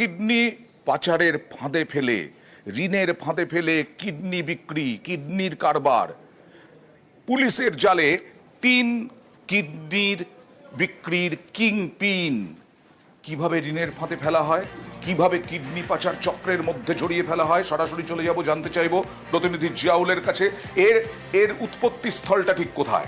Kidney পাচারের ফাঁদে ফেলে, ঋণের ফাঁদে ফেলে কিডনি বিক্রি, কিডনির কারবার। পুলিশের জালে তিন কিডনির বিক্রির কিং পিন কীভাবে ঋণের ফাঁদে ফেলা হয়? কীভাবে কিডনি পাচার চক্রের মধ্যে জড়িয়ে ফেলা হয়? সরাসরি চলে যাব, জানতে চাইব। প্রতিনিধি জিয়াউলের কাছে। এর এর উৎপত্তি স্থলটা ঠিক কোথায়?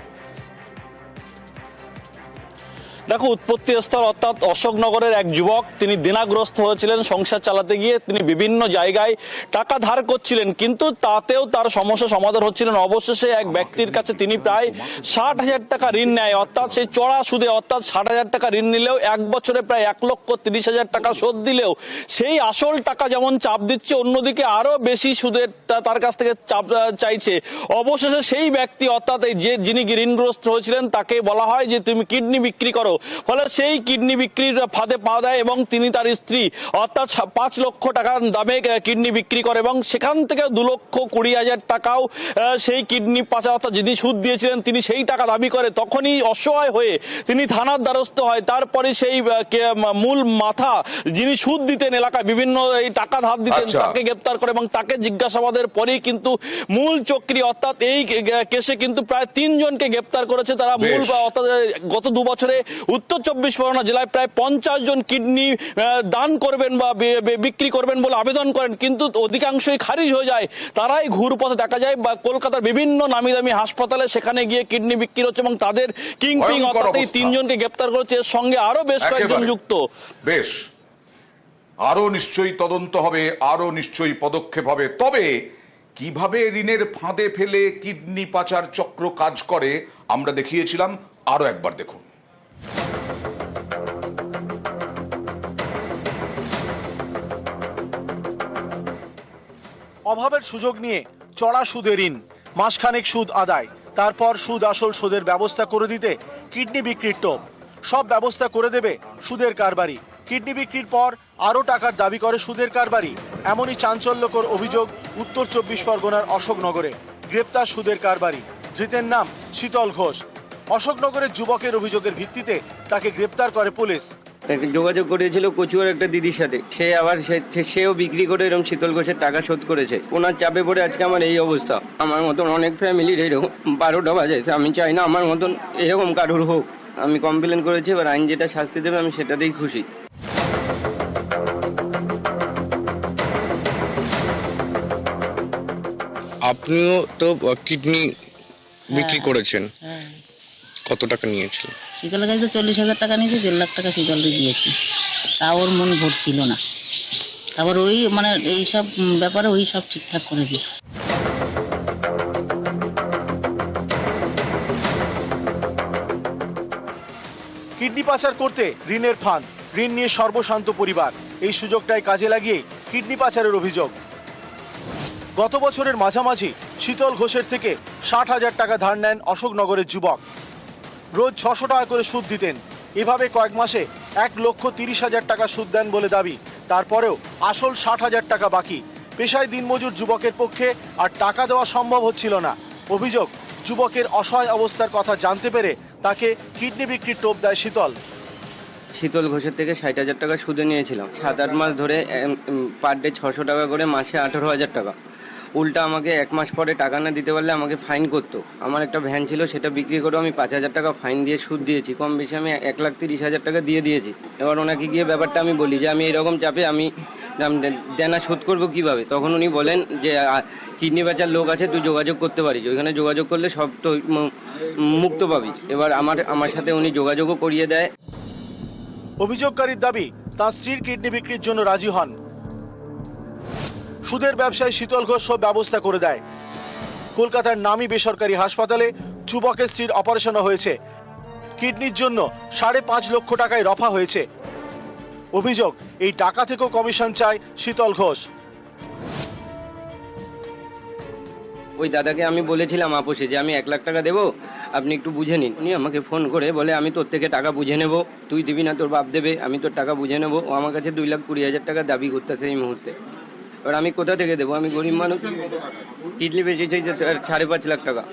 দেখো উৎপত্তি স্থল অর্থাৎ অশোকনগরের এক যুবক, তিনি দিনাগ্রস্ত হয়েছিলেন, সংসার চালাতে গিয়ে তিনি বিভিন্ন জায়গায় টাকা ধার করছিলেন, কিন্তু তাতেও তার সমস্যা সমাধান হচ্ছিলেন অবশেষে এক ব্যক্তির কাছে তিনি প্রায় ষাট হাজার টাকা ঋণ নেয়, অর্থাৎ সেই চড়া সুদে অর্থাৎ ষাট হাজার টাকা ঋণ নিলেও এক বছরে প্রায় এক লক্ষ তিরিশ হাজার টাকা শোধ দিলেও সেই আসল টাকা যেমন চাপ দিচ্ছে, অন্যদিকে আরও বেশি সুদের তার কাছ থেকে চাপ চাইছে। অবশেষে সেই ব্যক্তি অর্থাৎ এই যে যিনি ঋণগ্রস্ত হয়েছিলেন, তাকে বলা হয় যে তুমি কিডনি বিক্রি করো। ফলে সেই কিডনি বিক্রির ফাঁদে পা দেয় এবং তিনি তার স্ত্রী অর্থাৎ পাঁচ লক্ষ টাকার দামে কিডনি বিক্রি করে এবং সেখান থেকে দু লক্ষ কুড়ি হাজার টাকাও সেই কিডনি পাচা অর্থাৎ যিনি সুদ দিয়েছিলেন তিনি সেই টাকা দাবি করে তখনই অসহায় হয়ে তিনি থানার দ্বারস্থ হয়। তারপরে সেই মূল মাথা যিনি সুদ দিতেন এলাকায় বিভিন্ন এই টাকা ধার দিতেন আচ্ছা। তাকে গ্রেপ্তার করে এবং তাকে জিজ্ঞাসাবাদের পরেই কিন্তু মূল চক্রী অর্থাৎ এই কেসে কিন্তু প্রায় তিনজনকে গ্রেপ্তার করেছে। তারা মূল বা অর্থাৎ গত দু বছরে উত্তর চব্বিশ পরগনা জেলায় প্রায় পঞ্চাশ জন কিডনি দান করবেন বা বিক্রি করবেন বলে আবেদন করেন। কিন্তু অধিকাংশই খারিজ হয়ে যায়। তারাই ঘুর পথে দেখা যায় বা কলকাতার বিভিন্ন নামি দামি হাসপাতালে সেখানে গিয়ে কিডনি বিক্রি হচ্ছে এবং তাদের কিংপিং ভয়ঙ্কর অর্থাৎ এই তিনজনকে গ্রেপ্তার করেছে। এর সঙ্গে আরও বেশ কয়েকজন। যুক্ত। বেশ। আরও নিশ্চয়ই তদন্ত হবে আরও নিশ্চয়ই পদক্ষেপ হবে। তবে কীভাবে ঋণের ফাঁদে ফেলে কিডনি পাচার চক্র কাজ করে আমরা দেখিয়েছিলাম। আরও একবার দেখুন। অভাবের সুযোগ নিয়ে চড়া সুদে ঋণ, মাসখানেক সুদ আদায়, তারপর সুদ আসল সুদের ব্যবস্থা করে দিতে কিডনি বিক্রির টোপ। সব ব্যবস্থা করে দেবে সুদের কারবারি। কিডনি বিক্রির পর আরও টাকার দাবি করে সুদের কারবারি। এমনই চাঞ্চল্যকর অভিযোগ উত্তর চব্বিশ পরগনার অশোকনগরে। গ্রেপ্তার সুদের কারবারি। ধৃতের নাম শীতল ঘোষ। অশোকনগরের যুবকের অভিযোগের ভিত্তিতে তাকে গ্রেপ্তার করে পুলিশ। যোগাযোগ করেছিল কচুয়ার একটা দিদির সাথে। সে আবার সেও বিক্রি করে এরকম শীতল ঘোষের টাকা শোধ করেছে। ওনার চাপে পড়ে আজকে আমার এই অবস্থা। আমার মতন অনেক ফ্যামিলির এরকম বারোটা বাজে আমি চাই না আমার মতন এরকম কারোর হোক। আমি কমপ্লেন করেছি এবার আইন যেটা শাস্তি দেবে আমি সেটাতেই খুশি। আপনিও তো কিডনি বিক্রি করেছেন। হ্যাঁ। কত টাকা নিয়েছিল? শীতলের কাছে তো চল্লিশ হাজার টাকা নিয়েছে দেড় লাখ টাকা শীতলকে দিয়েছি। তা ওর মন ভরছিল না। তারপর ওই মানে এই সব ব্যাপারে ওই সব ঠিকঠাক করে দিয়েছে। কিডনি পাচার করতে ঋণের ফাঁদ ঋণ নিয়ে সর্বশান্ত পরিবার। এই সুযোগটাই কাজে লাগিয়ে কিডনি পাচারের অভিযোগ। গত বছরের মাঝামাঝি শীতল ঘোষের থেকে ষাট হাজার টাকা ধার নেন অশোকনগরের যুবক। রোজ ছশো টাকা করে সুদ দিতেন। এভাবে কয়েক মাসে এক লক্ষ তিরিশ হাজার টাকা সুদ দেন বলে দাবি। তারপরেও আসল ষাট হাজার টাকা বাকি। পেশায় দিনমজুর যুবকের পক্ষে আর টাকা দেওয়া সম্ভব হচ্ছিল না। অভিযোগ, যুবকের অসহায় অবস্থার কথা জানতে পেরে তাকে কিডনি বিক্রির টোপ দেয় শীতল। শীতল ঘোষের থেকে ষাট হাজার টাকা সুদে নিয়েছিলাম। সাত আট মাস ধরে পার ডে ছশো টাকা করে মাসে আঠারো হাজার টাকা। উল্টা আমাকে এক মাস পরে টাকা না দিতে পারলে আমাকে ফাইন করতো। আমার একটা ভ্যান ছিল, সেটা বিক্রি করে আমি পাঁচ হাজার টাকা ফাইন দিয়ে সুদ দিয়েছি। কম বেশি আমি এক লাখ তিরিশ হাজার টাকা দিয়ে দিয়েছি। এবার ওনাকে গিয়ে ব্যাপারটা আমি বলি যে, আমি এরকম চাপে আমি দেনা শোধ করব কীভাবে? তখন উনি বলেন যে কিডনি বেচার লোক আছে, তুই যোগাযোগ করতে পারিস। ওইখানে যোগাযোগ করলে সব তো মুক্ত পাবি এবার আমার আমার সাথে উনি যোগাযোগও করিয়ে দেয়। অভিযোগকারীর দাবি, তার স্ত্রীর কিডনি বিক্রির জন্য রাজি হন। সুদের ব্যবসায় শীতল ঘোষ সব ব্যবস্থা করে দেয়। কলকাতার নামী বেসরকারি হাসপাতালে যুবকের স্ত্রীর অপারেশনও হয়েছে। কিডনির জন্য সাড়ে পাঁচ লক্ষ টাকায় রফা হয়েছে। অভিযোগ, এই টাকা থেকেও কমিশন চায় শীতল ঘোষ। ওই দাদাকে আমি বলেছিলাম আপোষে যে আমি এক লাখ টাকা দেবো, আপনি একটু বুঝে নিন। উনি আমাকে ফোন করে বলে, আমি তোর থেকে টাকা বুঝে নেব, তুই দিবি না, তোর বাপ দেবে, আমি তোর টাকা বুঝে নেব। ও আমার কাছে দুই লাখ কুড়ি হাজার টাকা দাবি করতেছে এই মুহূর্তে। এবার আমি কোথা থেকে দেবো? আমি গরিব মানুষ। কিডনি বেঁচেছি যে সাড়ে পাঁচ লাখ টাকা।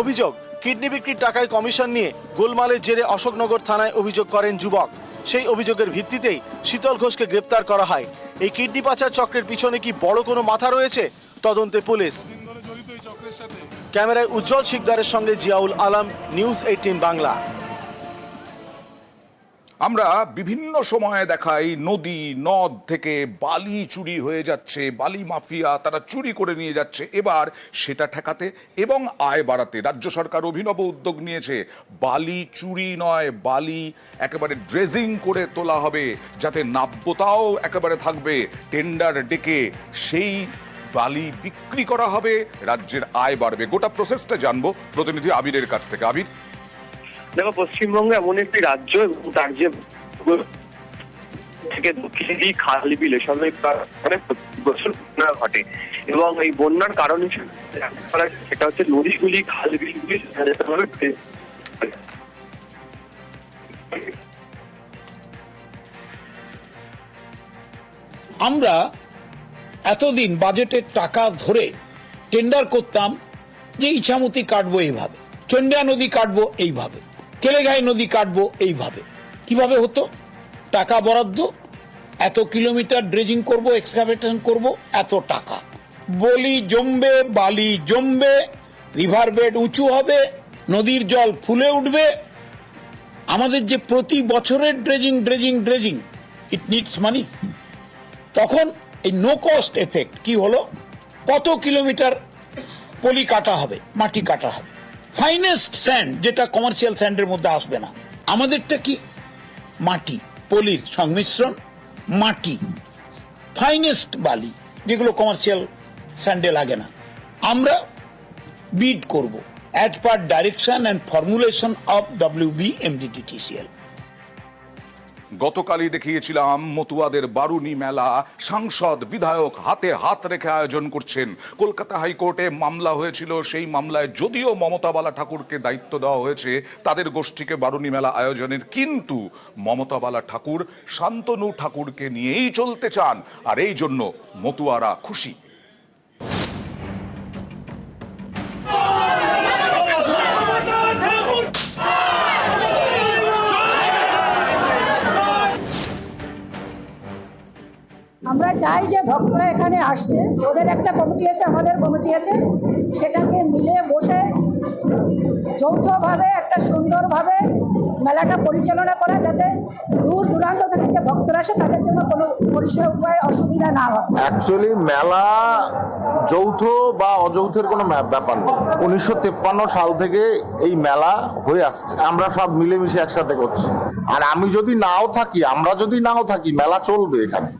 অভিযোগ, কিডনি বিক্রির টাকায় কমিশন নিয়ে গোলমালের জেরে অশোকনগর থানায় অভিযোগ করেন যুবক। সেই অভিযোগের ভিত্তিতেই শীতল ঘোষকে গ্রেপ্তার করা হয়। এই কিডনি পাচার চক্রের পিছনে কি বড় কোনো মাথা রয়েছে? তদন্তে পুলিশ। ক্যামেরায় উজ্জ্বল শিকদারের সঙ্গে জিয়াউল আলম, নিউজ এইটিন বাংলা। আমরা বিভিন্ন সময়ে দেখাই নদী, নদ থেকে বালি চুরি হয়ে যাচ্ছে, বালি মাফিয়া তারা চুরি করে নিয়ে যাচ্ছে। এবার সেটা ঠেকাতে এবং আয় বাড়াতে রাজ্য সরকার অভিনব উদ্যোগ নিয়েছে। বালি চুরি নয়, বালি একেবারে ড্রেজিং করে তোলা হবে, যাতে নাব্যতাও একেবারে থাকবে। টেন্ডার ডেকে সেই বালি বিক্রি করা হবে, রাজ্যের আয় বাড়বে। গোটা প্রসেসটা জানব। প্রতিনিধি আবিরের কাছ থেকে। আবির দেখো, পশ্চিমবঙ্গ এমন একটি রাজ্য এবং তার যে থেকে দক্ষিণে এই খাল বিল, এসবে বছর বন্যা ঘটে। এবং এই বন্যার কারণ হিসেবে সেটা হচ্ছে নদীগুলি খাল বিলগুলি আমরা এতদিন বাজেটের টাকা ধরে টেন্ডার করতাম যে ইছামতি কাটবো এইভাবে, চন্ডিয়া নদী কাটবো এইভাবে। কেলেঘাই নদী কাটবো এইভাবে? কীভাবে হতো? টাকা বরাদ্দ? এত কিলোমিটার ড্রেজিং করব এক্সকাভেশন করব, এত টাকা। বলি জমবে, বালি জমবে রিভার বেড উঁচু হবে, নদীর জল ফুলে উঠবে। আমাদের যে প্রতি বছরের dredging dredging dredging it needs money তখন এই নো কস্ট এফেক্ট কি হলো? কত কিলোমিটার পলি কাটা হবে, মাটি কাটা হবে? ফাইনেস্ট স্যান্ড যেটা কমার্শিয়াল স্যান্ডের মধ্যে আসবে না। আমাদেরটা কি? মাটি, পলির সংমিশ্রণ, মাটি। ফাইনেস্ট বালি, যেগুলো কমার্শিয়াল স্যান্ডে লাগে না। আমরা বিড করব as per direction and formulation of W B MDTTCL গতকালই দেখিয়েছিলাম মতুয়াদের বারুনি মেলা। সাংসদ, বিধায়ক হাতে হাত রেখে আয়োজন করছেন। কলকাতা হাইকোর্টে মামলা হয়েছিল, সেই মামলায় যদিও মমতা বালা ঠাকুরকে দায়িত্ব দেওয়া হয়েছে, তাদের গোষ্ঠীকে বারুনি মেলা আয়োজনের কিন্তু মমতা বালা ঠাকুর শান্তনু ঠাকুরকে নিয়েই চলতে চান। আর এই জন্য মতুয়ারা খুশি। আমরা চাই যে ভক্তরা এখানে আসছে। ওদের একটা কমিটি আছে, আমাদের কমিটি আছে। সেটাকে মিলে বসে যৌথভাবে একটা সুন্দরভাবে মেলাটা পরিচালনা করা যাতে দূর দূরান্ত থেকে যে ভক্তরা আসে, তাদের জন্য কোনো পরিষেবা উপায় অসুবিধা না হয়। অ্যাকচুয়ালি মেলা যৌথ বা অযৌথের কোনো ব্যাপার নেই উনিশশো তেপ্পান্ন সাল থেকে এই মেলা হয়ে আসছে। আমরা সব মিলেমিশে একসাথে করছি। আর আমি যদি নাও থাকি, আমরা যদি নাও থাকি, মেলা চলবে এখানে।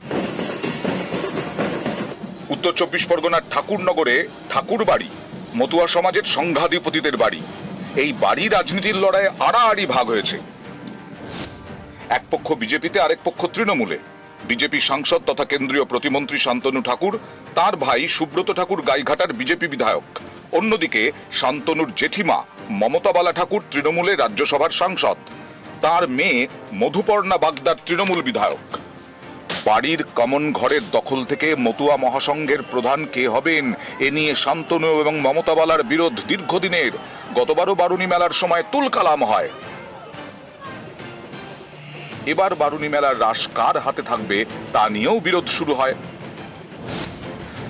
উত্তর চব্বিশ পরগনার ঠাকুরনগরে ঠাকুর বাড়ি মতুয়া সমাজের সংঘাধিপতিদের বাড়ি। এই বাড়ি রাজনীতির লড়াইয়ে আড়াআড়ি ভাগ হয়েছে। এক পক্ষ বিজেপিতে, আরেক পক্ষ তৃণমূলে। বিজেপি সাংসদ তথা কেন্দ্রীয় প্রতিমন্ত্রী শান্তনু ঠাকুর, তার ভাই সুব্রত ঠাকুর গাইঘাটার বিজেপি বিধায়ক। অন্যদিকে শান্তনুর জেঠিমা মমতা বালা ঠাকুর তৃণমূলে রাজ্যসভার সাংসদ। তার মেয়ে মধুপর্ণা বাগদার তৃণমূল বিধায়ক। বাড়ির কমন ঘরের দখল থেকে মতুয়া মহাসংঘের প্রধান কে হবেন, এ নিয়ে শান্তনু এবং মমতাবালার বিরোধ দীর্ঘদিনের। গতবারও বারুণী মেলার সময় তুলকালাম হয়। এবার বারুণী মেলার রাস কার হাতে থাকবে, তা নিয়েও বিরোধ শুরু হয়।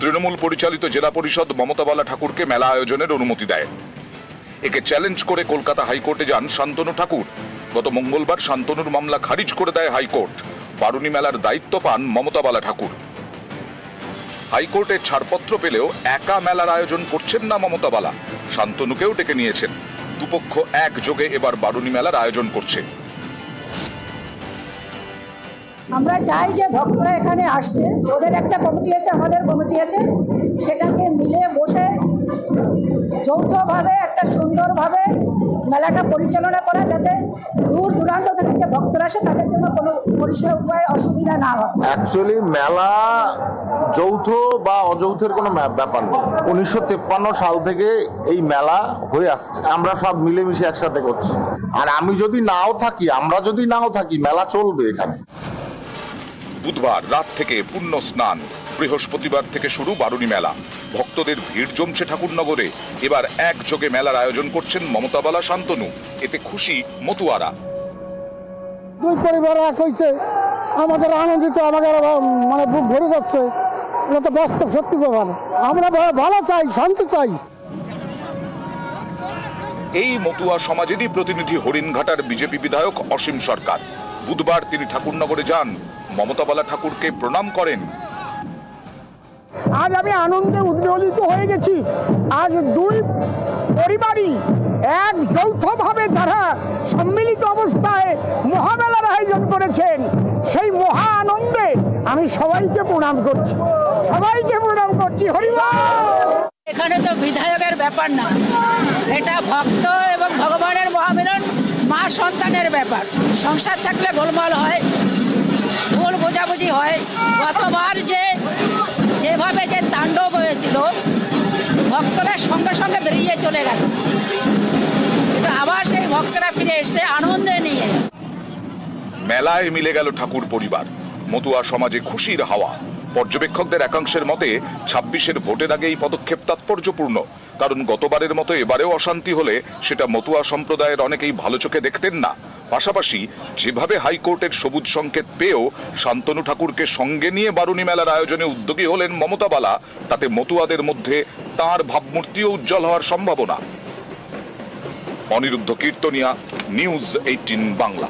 তৃণমূল পরিচালিত জেলা পরিষদ মমতাবালা ঠাকুরকে মেলা আয়োজনের অনুমতি দেয়। একে চ্যালেঞ্জ করে কলকাতা হাইকোর্টে যান শান্তনু ঠাকুর। গত মঙ্গলবার শান্তনুর মামলা খারিজ করে দেয় হাইকোর্ট। বারুণী মেলার দায়িত্ব পান মমতাবালা ঠাকুর। হাইকোর্টের ছাড়পত্র পেলেও একা মেলার আয়োজন করছেন না মমতাবালা শান্তনুকেও ডেকে নিয়েছেন। দুপক্ষ একযোগে এবার বারুণী মেলার আয়োজন করছে। আমরা চাই যে ভক্তরা এখানে আসছে। ওদের একটা কমিটি আছে, আমাদের কমিটি আছে। সেটাকে মিলে বসে যৌথভাবে মেলাটা পরিচালনা করা যাতে দূর দূরান্ত থেকে যে ভক্তরা আসে তাদের জন্য কোনো পরিষেবা উপায় অসুবিধা না হয়। অ্যাকচুয়ালি মেলা যৌথ বা অযৌথের কোনো ব্যাপার নেই উনিশশো তেপ্পান্ন সাল থেকে এই মেলা হয়ে আসছে। আমরা সব মিলেমিশে একসাথে করছি। আর আমি যদি নাও থাকি আমরা যদি নাও থাকি মেলা চলবে এখানে। বুধবার রাত থেকে পুণ্য স্নান। বৃহস্পতিবার থেকে শুরু বারুণী মেলা। ভক্তদের ভিড় জমছে ঠাকুরনগরে। এবার একযোগে মেলার আয়োজন করছেন মমতাবালা শান্তনু। এতে খুশি মতুয়ারা। দুই পরিবার এক হয়েছে আমাদের আনন্দিত আমাদের মানে বুক ভরে যাচ্ছে। এটা তো বাস্তব সত্যি ব্যাপার আমরা ভালো চাই শান্তি চাই। এই মতুয়া সমাজেরই প্রতিনিধি হরিণঘাটার বিজেপি বিধায়ক অসীম সরকার। বুধবার তিনি ঠাকুরনগরে যান। মমতা বালা ঠাকুরকে প্রণাম করেন। আজ আমি আনন্দে উদ্বেলিত হয়ে গেছি। আজ দুই পরিবারই এক যৌথভাবে তারা সম্মিলিত অবস্থায় মহামেলার আয়োজন করেছেন। সেই মহা আনন্দে আমি সবাইকে প্রণাম করছি। সবাইকে প্রণাম করছি। হরিবল এখানে তো বিধায়কের ব্যাপার না। এটা ভক্ত এবং ভগবানের মহামিলন, মা সন্তানের ব্যাপার। সংসার থাকলে গোলমাল হয়, ভুল বোঝাবুঝি হয়। গতবার যে যেভাবে যে তাণ্ডব হয়েছিল, ভক্তরা সঙ্গে সঙ্গে বেরিয়ে চলে গেল। কিন্তু আবার সেই ভক্তরা ফিরে এসছে আনন্দে নিয়ে। মেলায় মিলে গেল ঠাকুর পরিবার। মতুয়া সমাজে খুশির হাওয়া। পর্যবেক্ষকদের একাংশের মতে, ছাব্বিশের ভোটের আগে এই পদক্ষেপ তাৎপর্যপূর্ণ। কারণ গতবারের মতো এবারেও অশান্তি হলে সেটা মতুয়া সম্প্রদায়ের অনেকেই ভালো চোখে দেখতেন না। পাশাপাশি যেভাবে হাইকোর্টের সবুজ সংকেত পেয়েও শান্তনু ঠাকুরকে সঙ্গে নিয়ে বারুণী মেলার আয়োজনে উদ্যোগী হলেন মমতা বালা, তাতে মতুয়াদের মধ্যে তার ভাবমূর্তিও উজ্জ্বল হওয়ার সম্ভাবনা। Aniruddha Kirtania, news eighteen Bangla.